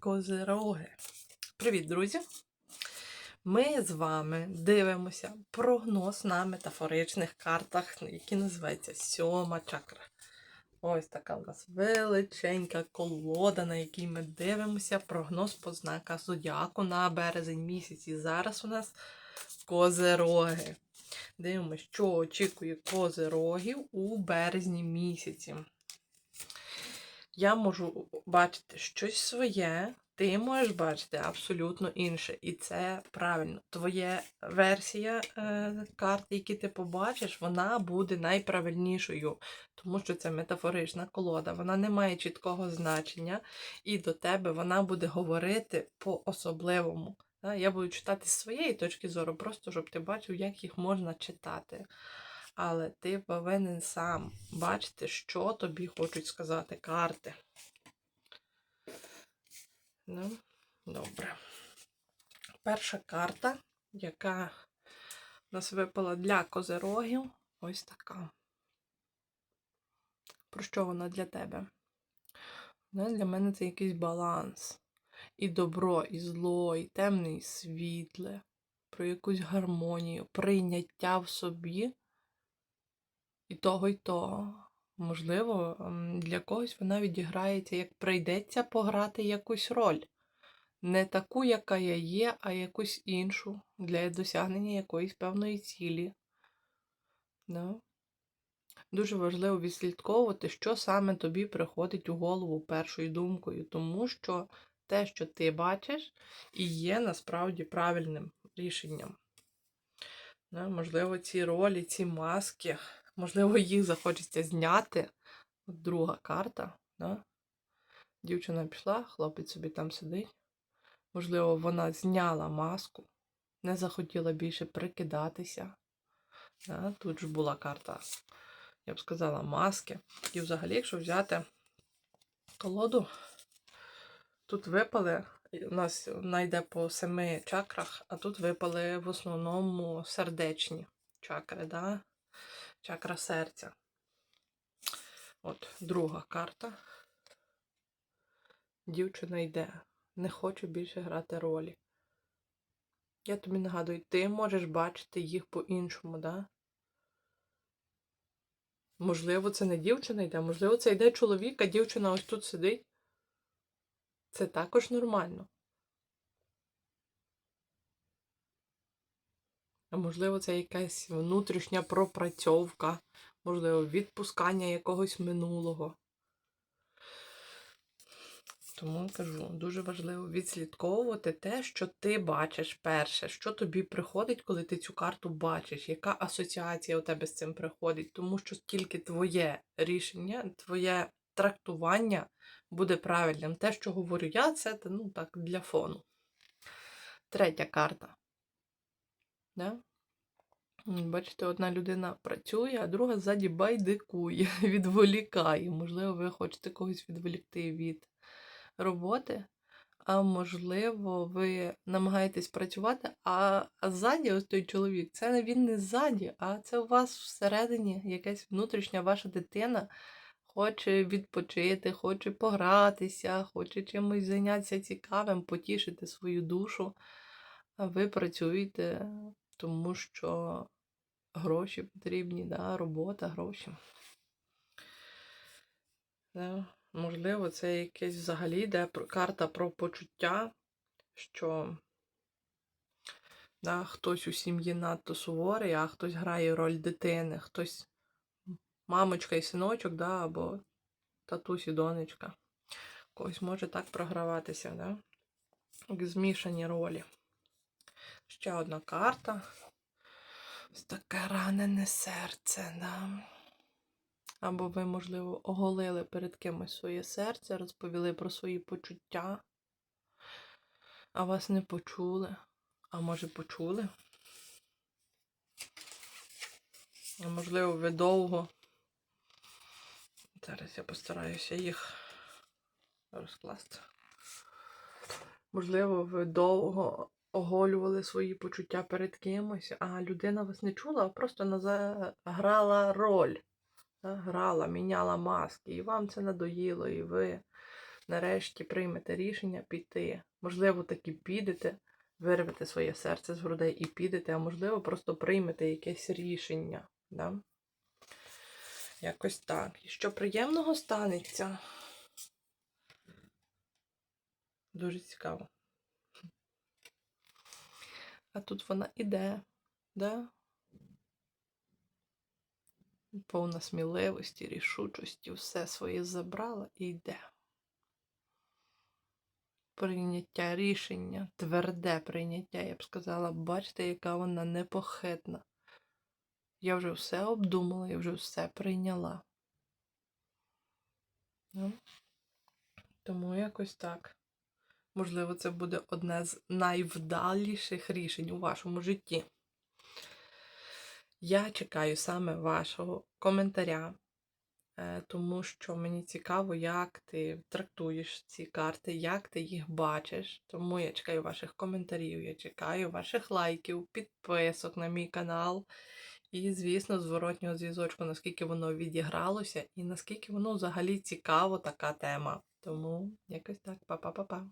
Козироги. Привіт, друзі! Ми з вами дивимося прогноз на метафоричних картах, які називаються сьома чакра. Ось така у нас величенька колода, на якій ми дивимося прогноз по знаках зодіаку на березень місяць. І зараз у нас козироги. Дивимося, що очікує козирогів у березні місяці. Я можу бачити щось своє, ти можеш бачити абсолютно інше. І це правильно. Твоя версія е, карт, які ти побачиш, вона буде найправильнішою, тому що це метафорична колода, вона не має чіткого значення, і до тебе вона буде говорити по-особливому. Я буду читати з своєї точки зору, просто щоб ти бачив, як їх можна читати. Але ти повинен сам бачити, що тобі хочуть сказати карти. Ну, добре. Перша карта, яка нас випала для козирогів, ось така. Про що вона для тебе? Ну, для мене це якийсь баланс. І добро, і зло, і темне, і світле, про якусь гармонію, прийняття в собі і того, і того. Можливо, для когось вона відіграється, як прийдеться пограти якусь роль. Не таку, яка я є, а якусь іншу для досягнення якоїсь певної цілі. Да. Дуже важливо відслідковувати, що саме тобі приходить у голову першою думкою, тому що те, що ти бачиш, і є насправді правильним рішенням. Да, можливо, ці ролі, ці маски, можливо, їх захочеться зняти. Друга карта. Да? Дівчина пішла, хлопець собі там сидить. Можливо, вона зняла маску, не захотіла більше прикидатися. Да? Тут ж була карта, я б сказала, маски. І взагалі, якщо взяти колоду, тут випали, у нас вона йде по семи чакрах, а тут випали в основному сердечні чакри, да? Чакра серця. От друга карта. Дівчина йде. Не хочу більше грати ролі. Я тобі нагадую, ти можеш бачити їх по-іншому, да? Можливо, це не дівчина йде, можливо, це йде чоловік, а дівчина ось тут сидить. Це також нормально. А можливо, це якась внутрішня пропрацьовка, можливо, відпускання якогось минулого. Тому кажу, дуже важливо відслідковувати те, що ти бачиш перше, що тобі приходить, коли ти цю карту бачиш, яка асоціація у тебе з цим приходить, тому що тільки твоє рішення, твоє трактування буде правильним. Те, що говорю я, це ну, так, для фону. Третя карта. Да? Бачите, одна людина працює, а друга ззаді байдикує, відволікає. Можливо, ви хочете когось відволікти від роботи, а можливо, ви намагаєтесь працювати, а, а ззаді ось той чоловік, це він не ззаді, а це у вас всередині якась внутрішня ваша дитина хоче відпочити, хоче погратися, хоче чимось зайнятися цікавим, потішити свою душу. А ви працюєте, тому що гроші потрібні, да? робота, гроші. Да. Можливо, це якесь взагалі йде карта про почуття, що да, хтось у сім'ї надто суворий, а хтось грає роль дитини, хтось мамочка і синочок, да, або татусь і донечка. Когось може так програватися, да? Як змішані ролі. Ще одна карта. Ось таке ранене серце, да. Або ви, можливо, оголили перед кимось своє серце, розповіли про свої почуття, а вас не почули. А може почули? А можливо, ви довго. Зараз я постараюся їх розкласти. Можливо, ви довго оголювали свої почуття перед кимось, а людина вас не чула, а просто грала роль. Грала, міняла маски, і вам це надоїло, і ви нарешті приймете рішення піти. Можливо, таки підете, вирвете своє серце з грудей і підете, а можливо, просто приймете якесь рішення. Да? Якось так. І що приємного станеться? Дуже цікаво. А тут вона іде, да? Повна сміливості, рішучості, все своє забрала і йде. Прийняття рішення, тверде прийняття, я б сказала, бачите, яка вона непохитна. Я вже все обдумала, я вже все прийняла. Ну, тому якось так. Можливо, це буде одне з найвдаліших рішень у вашому житті. Я чекаю саме вашого коментаря, е, тому що мені цікаво, як ти трактуєш ці карти, як ти їх бачиш. Тому я чекаю ваших коментарів, я чекаю ваших лайків, підписок на мій канал. І, звісно, зворотнього зв'язочку, наскільки воно відігралося, і наскільки воно взагалі цікаво така тема. Тому якось так, па-па-па-па.